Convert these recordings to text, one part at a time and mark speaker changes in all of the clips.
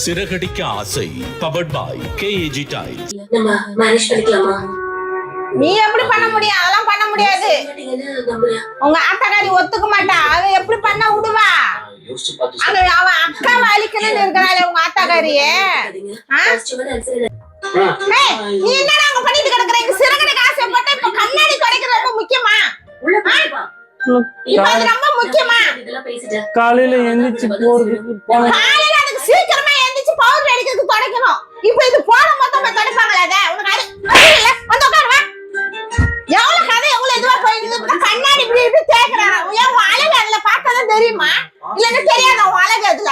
Speaker 1: Siragadikka Aasai. Powered by KAG tiles
Speaker 2: நம்ம manage பண்ணிக்கலாமா?
Speaker 3: நீ எப்படி பண்ண முடியும்? அதெல்லாம் பண்ண முடியாது. உங்க ஆட்டக்காரி ஒத்துக்க மாட்டா. அவ எப்படி பண்ண விடுவா? அங்க அவ அக்கா வலிக்கணும்னு இருக்கிறாளே உங்க ஆத்தாக்காரியே நீ என்னடா அங்க பண்ணிட்டு கிடக்குற? இங்க சிறகடிக்கு ஆசைப்பட்ட இப்ப கண்ணாடி துடைக்கிறது ரொம்ப முக்கியமா. இப்ப அது ரொம்ப முக்கியமா.
Speaker 4: காலையில எந்திரிச்சு போறதுக்கு போன
Speaker 3: காலையில அதுக்கு சீக்கிரமா எந்திரிச்சு பவுடர் அடிக்கிறதுக்கு துடைக்கணும் இப்ப இது போன மொத்தம் போய் துடைப்பாங்களே உனக்கு அது வந்து உட்காருவா எவ்வளவு கதை எவ்வளவு இதுவா போயிருந்தது கண்ணாடி இப்படி இப்படி தேய்க்கிறாங்க ஏன் உன் அழகு அதுல பார்த்தாதான் தெரியுமா? இல்லன்னு தெரியாத உன் அழகு அதுல?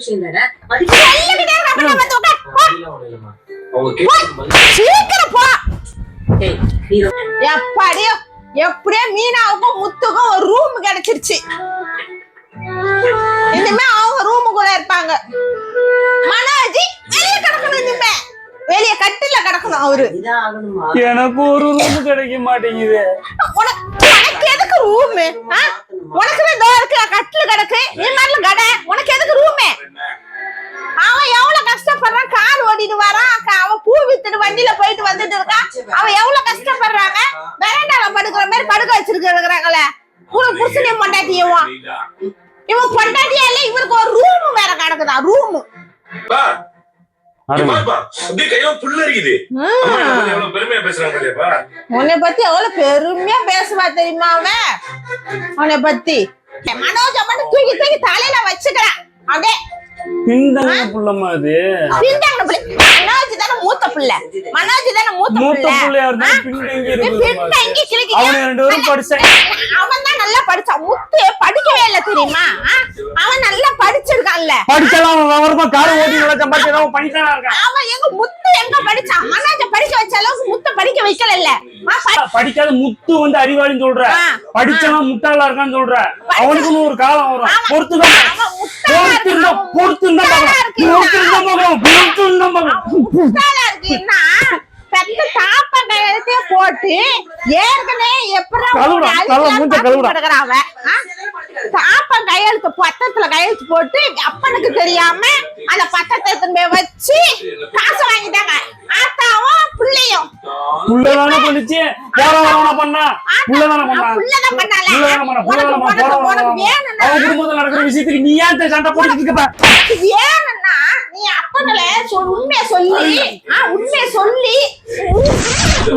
Speaker 3: சொல்லிக்கிட்டே இருக்க வந்து சீக்கிரம் போ.
Speaker 2: ஏய், நீ
Speaker 3: எப்படியோ எப்படியோ மீனாவுக்கும் முத்துக்கும் ஒரு ரூம் கிடைச்சிருச்சு. கிடக்கணும் அவரு?
Speaker 4: எனக்கு ஒரு ரூம் கிடைக்க மாட்டேங்குது.
Speaker 3: உனக்கு உனக்கு எதுக்கு ரூமு உனக்கு தான் இதோ இருக்கு கட்டில கிடக்கு. நீ மாதிரி கடை. உனக்கு எதுக்கு ரூமு அவன் எவ்வளவு கஷ்டப்படுறான்? கார் ஓட்டிட்டு வரான். அவன் பூ வித்துட்டு வண்டியில போயிட்டு வந்துட்டு இருக்கான். அவன் எவ்வளவு கஷ்டப்படுறாங்க? வெராண்டால படுக்கிற மாதிரி படுக்க வச்சிருக்கிறாங்களே. உனக்கு புருஷனையும் பொண்டாட்டியவும் இவன் பொண்டாட்டியா இல்ல இவருக்கு ஒரு ரூம் வேற கிடக்குதா? ரூம் உன்னை பத்தி எவ்வளவு பெருமையா பேசுவா தெரியுமா அவன்? உன்னை பத்தி. மனோஜ மட்டும் தூக்கி தூக்கி தலையில வச்சுக்கிறான். அப்படியே.
Speaker 4: பின்தங்க புள்ளமா அது
Speaker 3: பின்தாங்க பிள்ளை. மனோஜ் தானே மூத்த பிள்ளை. மனோஜ் தானே மூத்த
Speaker 4: மூத்த
Speaker 3: பிள்ளை.
Speaker 4: அவனை ரெண்டு பேரும் படிச்சாங்க.
Speaker 3: அவன் தான் நல்லா படிச்சான். முத்து படிக்கவே இல்ல தெரியுமா? அவன் நல்லா படிச்சிருக்கான்ல.
Speaker 4: படிச்சாலும் அவன் விவரமா காரை ஓட்டி நல்லா சம்பாதிச்சு பண்ணித்தானா இருக்கான்
Speaker 3: அவன் எங்க முத்து எங்க படிச்சான் மனோஜ படிக்க வச்ச அளவுக்கு முத்து படிக்க வைக்கல இல்ல
Speaker 4: படிக்காத முத்து வந்து அறிவாளின்னு சொல்ற. படிச்சவன் முட்டாளா இருக்கான்னு சொல்ற. அவனுக்குன்னு ஒரு காலம் வரும்.
Speaker 3: ஆமா.
Speaker 4: பொறுத்துதான்
Speaker 3: அவன் முட்டாளா
Speaker 4: பொறுத்து
Speaker 3: பெத்த தாப்ப கழுத்தே போட்டு ஏற்கனவே எப்படா? தாப்பம் கையெழுத்து பத்தத்துல கையெழுத்து போட்டு அப்பனுக்கு தெரியாம அந்த பத்தத்தை போய் வச்சு காசு வாங்கிட்டாங்க. ஆத்தாவும் பிள்ளையும்
Speaker 4: புள்ளதானே பண்ணுச்சு போற வரவன பண்ணா புள்ளதானே பண்ணா.
Speaker 3: புள்ளதான் பண்ணால.
Speaker 4: புள்ளதானே பண்ணா
Speaker 3: உனக்கு
Speaker 4: பண்ணா. நடக்கிற விஷயத்துக்கு நீ ஏன் சண்டை போட்டுட்டு இருக்க?
Speaker 3: வேணும்னா நீ அப்பனல உண்மைய சொல்லி ஆ, உண்மைய சொல்லி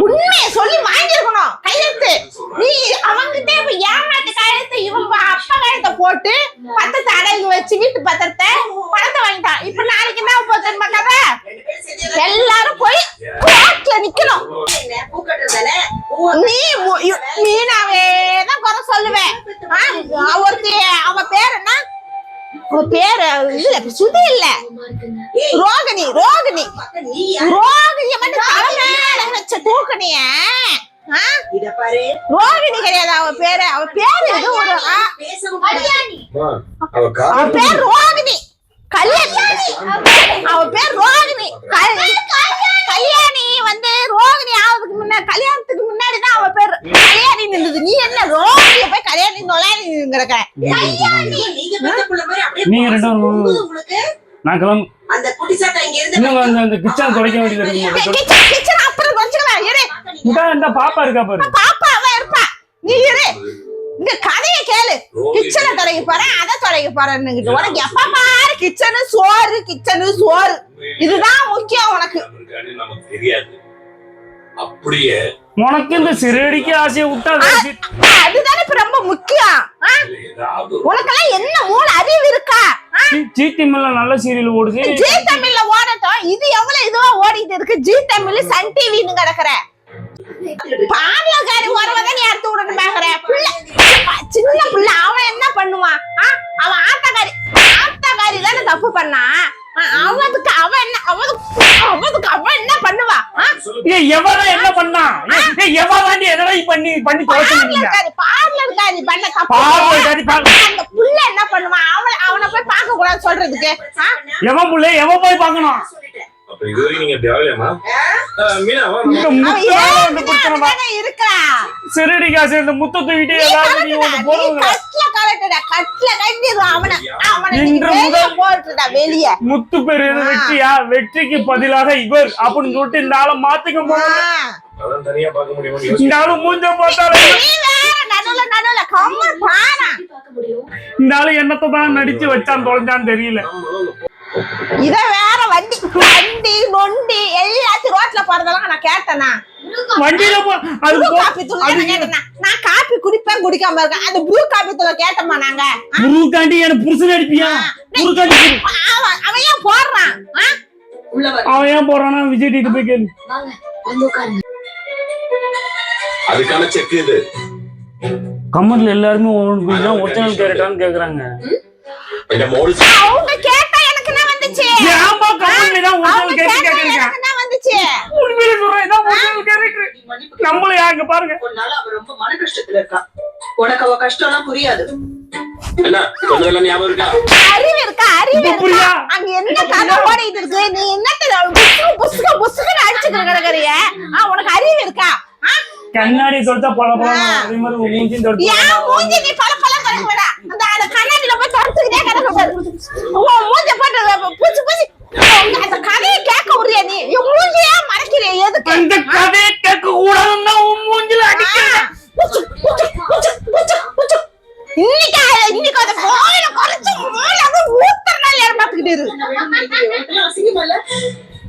Speaker 3: உண்மைய சொல்லி வாங்கிருக்கணும் கையெழுத்து. நீ அவங்கிட்ட இப்ப ஏமாத்து கையெழுத்து இவன் ப- அப்பா கையெழுத்த போட்டு பத்தத்தை அடகு வச்சு வீட்டு பத்திரத்தை பணத்தை வாங்கிட்டான். இப்ப நாளைக்கு என்ன போகுது பண்ணாத எல்லாரும் போய் கோர்ட்ல நிக்கணும். நீ மீனாவே தான் குறை சொல்லுவேன். ஆ, ஒருத்தி அவ பேர் என்ன? பேரு இல்ல சுதி இல்ல. ரோகிணி ரோகிணி? ரோகிணிய மட்டும் தலைமையில வச்ச தூக்கணிய. ரோகிணி கிடையாது அவ பேரு அவ பேரு இது ஒரு
Speaker 5: அவ
Speaker 3: பேர் ரோகிணி. கல்யாணி. அவ பேர் ரோகிணி. கல்- கல்யாணி வந்து ரோகிணி ஆவதுக்கு முன்ன கல்யாணத்துக்கு முன்னாடி தான் அவ பேர் கல்யாணி நின்னுது நீ என்ன ரோகிணிய போய் கல்யாணி
Speaker 2: நீங்க
Speaker 4: ரெண்டு. நான் கிளம்பு.
Speaker 2: அந்த குட்டி இங்க இருந்து
Speaker 4: அந்த கிச்சன் துடைக்க வேண்டியது
Speaker 3: கிச்சன் கிச்சன் அப்புறம் இரு.
Speaker 4: இந்த பாப்பா இருக்கா பாரு.
Speaker 3: பாப்பா அவ இருப்பா. நீ இரு. இந்த கதையை கேளு. கிச்சனை தொடங்கி போறேன் அதை தொடங்கி போறேன்னு உனக்கு எப்ப பாரு கிச்சனு சோறு கிச்சனு சோறு. இதுதான் முக்கியம் உனக்கு.
Speaker 5: இருக்கான்னு நமக்கு தெரியாது. அப்படியே
Speaker 4: உனக்கு இந்த சிறடிக்கு ஆசையை விட்டா அது
Speaker 3: அதுதானே இப்ப ரொம்ப முக்கியம்.
Speaker 5: ஒரு
Speaker 3: உனக்கெல்லாம் என்ன மூளை அறிவு இருக்கா?
Speaker 4: ஜி- தமிழ்ல நல்ல சீரியல் ஓடுது.
Speaker 3: ஜி தமிழ்ல ஓடட்டும். இது எவ்வளவு இதுவா ஓடிட்டு இருக்கு? ஜி தமிழ் சன் டிவின்னு கிடக்குற. பாடலக்காரி உறவை நீ அறுத்து விடணும் பாக்குற பிள்ளை சின்ன பிள்ளை அவன் என்ன பண்ணுவான்? ஆ? அவன் ஆத்தாக்காரி. ஆத்தாக்காரி தானே தப்பு பண்ணா? அவனுக்கு அவன் என்ன அவனுக்கு அவனுக்கு அவன் என்ன பண்ணுவா
Speaker 4: ஏய் எவரா என்ன பண்ணா? ஏய் எவராண்டி எதனா பண்ணி பண்ணி தொலைச்சிருக்கீங்க
Speaker 3: பார்லர்காரி பார்லர்காரி பண்ண தப்பு.
Speaker 4: பாவம்.
Speaker 3: அந்த புள்ள என்ன பண்ணுவான் அவன் அவனை போய் பார்க்க கூடாது சொல்றதுக்கு?
Speaker 4: எவன் புள்ள? எவன் போய் பார்க்கணும்?
Speaker 2: சொல்லிட்டேன்.
Speaker 5: அப்ப இது வரைக்கும் நீங்க
Speaker 4: இந்த
Speaker 3: இருக்கா
Speaker 4: இந்த முத்த தூக்கிட்டே
Speaker 3: நீ
Speaker 4: ஒண்ணு
Speaker 3: கட்ல கலட்டுடா, கட்ல கட்டிடுவா அவனை. அவனை நீ
Speaker 4: இன்று
Speaker 3: வெளிய
Speaker 4: முதல்
Speaker 3: போட்டுடா, வெளிய.
Speaker 4: முத்து
Speaker 3: ஆ.
Speaker 4: வெற்றியா வெற்றிக்கு பதிலாக இவர் அப்படின்னு சொல்லிட்டு இந்த ஆளை மாத்திக்க. போறாங்க
Speaker 5: அதான் தனியா பார்க்க முடியுமா
Speaker 4: இந்த ஆளு மூஞ்ச பார்த்தாலே
Speaker 3: நீ வேற நடுவுல நடுவுல கம்முனு பாரா.
Speaker 4: இந்த ஆளு என்னத்தை தான் நடிச்சு வச்சான் தொலைஞ்சான்னு தெரியல
Speaker 3: இத வேற வண்டி போறதெல்லாம் நான் கேட்டேனா?
Speaker 4: வண்டியில அது
Speaker 3: ப்ளூ காபி தூள் நான் கேட்டேனா? நான் காபி குடிப்பேன் குடிக்காம இருக்கேன். அந்த ப்ளூ காபி தூள் கேட்டோமா நாங்க.
Speaker 4: முருகாண்டி எனக்கு புருஷன் அடிப்பியா? முருகாண்டி
Speaker 3: அவன் அவன் ஏன் போடுறான்?
Speaker 2: வர
Speaker 4: அவன் ஏன் போறானா விஜய் கிட்ட போய் கேளு.
Speaker 5: அதுக்கான செக் இது.
Speaker 4: கமெண்ட்ல எல்லாருமே ஒரிஜினல் கேரக்டரான்னு கேக்குறாங்க
Speaker 5: இந்த மோடி
Speaker 3: அவங்க கேட்டா எனக்கு என்ன வந்துச்சு
Speaker 4: ஏன்பா கமெண்ட்ல தான்
Speaker 3: அவங்க
Speaker 4: ஒரிஜினல் கேரக்டர்
Speaker 3: கேட்டா
Speaker 4: கேக்குறீங்க
Speaker 3: எனக்கு என்ன வந்துச்சு
Speaker 4: உண்மையிலே சொல்றேன் இதான் ஒரிஜினல் கேரக்டர்
Speaker 2: நீ மன்னிப்பு
Speaker 4: நம்மள யாங்க பாருங்க
Speaker 2: உன்னால அவ ரொம்ப மன கஷ்டத்துல இருக்கா. உனக்கு அவ கஷ்டம் எல்லாம் புரியாது.
Speaker 5: என்ன சொன்னதெல்லாம் ஞாபகம் இருக்கா?
Speaker 3: அறிவு இருக்கா? அறிவு இருக்கா? அங்க என்ன கதை ஓடிட்டு இருக்கு? நீ என்னத்த புஸ்கு புஸ்கு புஸ்குன்னு அடிச்சுட்டு கிடக்குறிய? ஆ உனக்கு அறிவு இருக்கா?
Speaker 4: கண்ணாடி தொடுத்தா பல பல அதே மாதிரி உன் மூஞ்சியும் தொடுத்து
Speaker 3: ஏன் மூஞ்சி நீ பல பல கிடக்கு அந்த அந்த கண்ணாடியில போய் தொடச்சுக்கிட்டே கிடக்க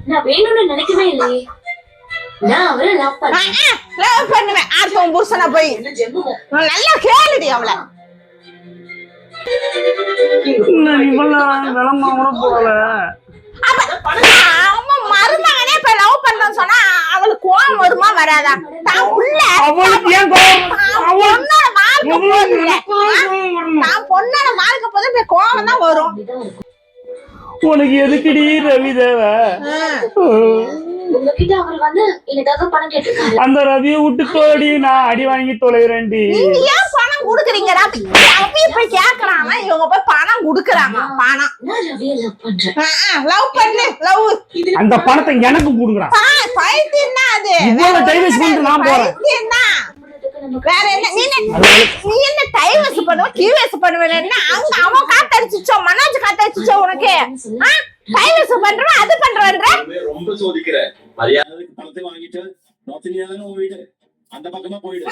Speaker 6: நான் வேணும்னு நினைக்கவே இல்லையே. நான் அவரை லவ் பண்ணேன்
Speaker 3: லவ் பண்ணுவேன்? அடுத்தவன் புருஷனா போய்? நல்லா கேளுடி அவள. மருமகனே இப்ப லவ் பண்றேன்னு சொன்னா அவளுக்கு கோவம் வருமா வராதா? தான் உள்ள
Speaker 4: அவளுக்கு ஏன்
Speaker 3: பொண்ணோட வாழ்க்கை போகுதுல்ல தான் பொண்ணோட வாழ்க்கை போது இப்ப கோவம் தான் வரும்
Speaker 4: உனக்கு எதுக்குடி ரவி தேவை?
Speaker 6: உங்ககிட்ட அவர் வந்து எனக்காக பணம் கேட்டிருக்காரு.
Speaker 4: அந்த ரவியை விட்டு தோடி நான் அடி வாங்கி தொலைகிறேன்டி
Speaker 3: பணம் குடுக்குறீங்க? இப்ப கேக்குறாங்க இவங்க போய் பணம் குடுக்குறாங்க பணம்.
Speaker 6: லவ்
Speaker 3: பண்ணு லவ்
Speaker 4: அந்த பணத்தை எனக்கு கொடுக்குறான்
Speaker 3: பைத்தியம் தான் அது?
Speaker 4: இவ்வளவு பண்ணிட்டு நான் போறேன்.
Speaker 3: வேற என்ன? நீ என்ன நீ என்ன டைவர்ஸ் பண்ணுவ கீவர்ஸ் பண்ணுவேன் அங்க அவன் காத்தடிச்சுச்சோ மனோஜ் காத்தடிச்சுச்சோ அது பண்றவன்ற
Speaker 5: ரொம்ப சோதிக்கிற மரியாதை
Speaker 7: பணத்தை வாங்கிட்டு நார்த் உன் வீடு? அந்த பக்கமா போயிடு.